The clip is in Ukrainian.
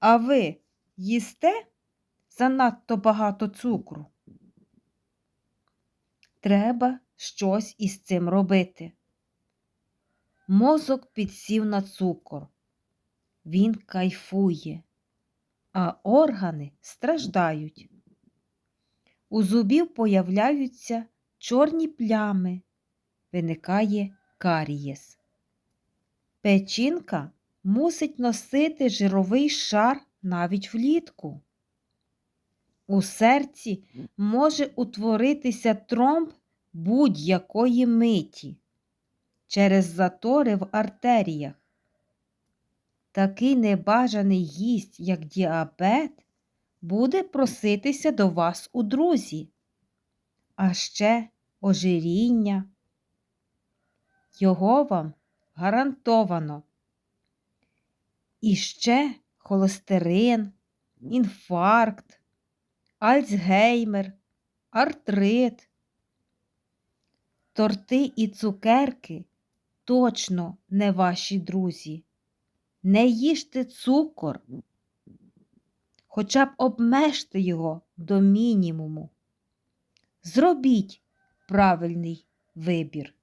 А ви їсте занадто багато цукру? Треба щось із цим робити. Мозок підсів на цукор. Він кайфує, а органи страждають. У зубів появляються чорні плями, виникає карієс. Печінка мусить носити жировий шар навіть влітку. У серці може утворитися тромб будь-якої миті через затори в артеріях. Такий небажаний гість, як діабет, буде проситися до вас у друзі, а ще ожиріння. Його вам гарантовано. І ще холестерин, інфаркт, альцгеймер, артрит. Торти і цукерки точно не ваші друзі. Не їжте цукор, хоча б обмежте його до мінімуму. Зробіть правильний вибір.